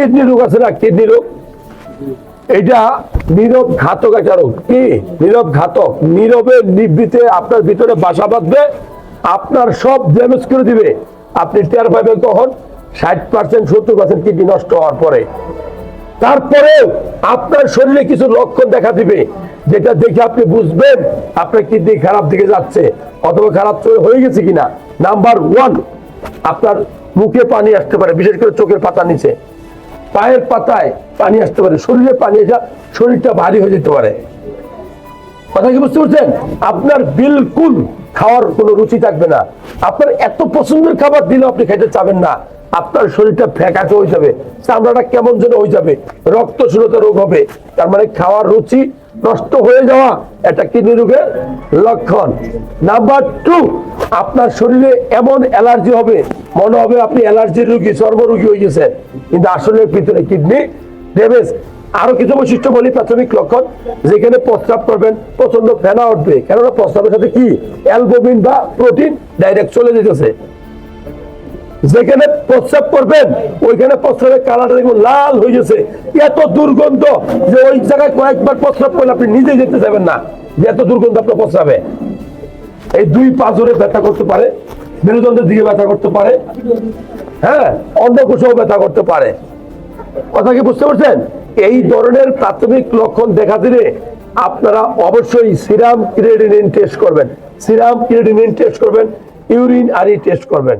Kidney রোগ আছে না? কিডনি রোগ? এটা নীরব ঘাতক একটা রোগ। কি? নীরব ঘাতক নীরবে নিবৃতে আপনার ভিতরে বাসা বাঁধবে, আপনার সব ড্যামেজ করে দিবে। আপনি টের পাবেন কখন? ষাট পার্সেন্ট সত্তর পার্সেন্ট কিডনি নষ্ট হওয়ার পরে। তারপরেও আপনার শরীরে কিছু লক্ষণ দেখা দিবে, যেটা দেখে আপনি বুঝবেন আপনার কিডনি খারাপ দিকে যাচ্ছে, অথবা খারাপ হয়ে গেছে কিনা। নাম্বার ওয়ান আপনার মুখে পানি আসতে পারে, বিশেষ করে চোখের পাতা নিচে। পায়ের পাতায় পানি আসতে পারে, শরীরে পানি আসা শরীরটা ভারী হয়ে যেতে পারে। কথা কি বুঝতে পারছেন? আপনার বিলকুল খাওয়ার কোনো রুচি থাকবে না। আপনার এত পছন্দের খাবার দিলে আপনি খেতে চাবেন না। আপনার শরীরটা ফ্যাকাচে হয়ে যাবে, চামড়াটা কেমন যেন হয়ে যাবে রক্ত শূন্যতা রোগ হবে। তার মানে খাওয়ার রুচি নষ্ট হয়ে যাওয়া এটা কিডনি রোগের লক্ষণ। নাম্বার টু আপনার শরীরে এমন অ্যালার্জি হবে, মনে হবে আপনি অ্যালার্জির রুগী চর্মরোগী হয়ে গেছেন। কিন্তু আসলে ভিতরে কিডনি ড্যামেজ আরও কিছু বৈশিষ্ট্য বলি, প্রাথমিক লক্ষণ, যেখানে প্রস্রাব করবেন প্রচণ্ড ফেনা উঠবে। কেননা প্রস্রাবের সাথে কি? অ্যালবুমিন বা প্রোটিন ডাইরেক্ট চলে যেতেছে। যেখানে প্রস্রাব করবেন, ওইখানে প্রস্রাবের কালারটা দেখুন লাল হয়ে গেছে। এত দুর্গন্ধ যে ওই জায়গায় কয়েকবার প্রস্রাব করলে আপনি নিজে যেতে যাবেন না যে এত দুর্গন্ধ আপনার প্রস্রাবে। এই দুই পাঁচরে ব্যথা করতে পারে, মেরুদণ্ডের দিকে ব্যথা করতে পারে হ্যাঁ অন্ধকোষেও ব্যথা করতে পারে। কথা কি বুঝতে পারছেন? এই ধরনের প্রাথমিক লক্ষণ দেখা দিলে আপনারা অবশ্যই সিরাম ক্রিয়েটিনিন টেস্ট করবেন। সিরাম ক্রিয়েটিনিন টেস্ট করবেন, ইউরিন আরি টেস্ট করবেন।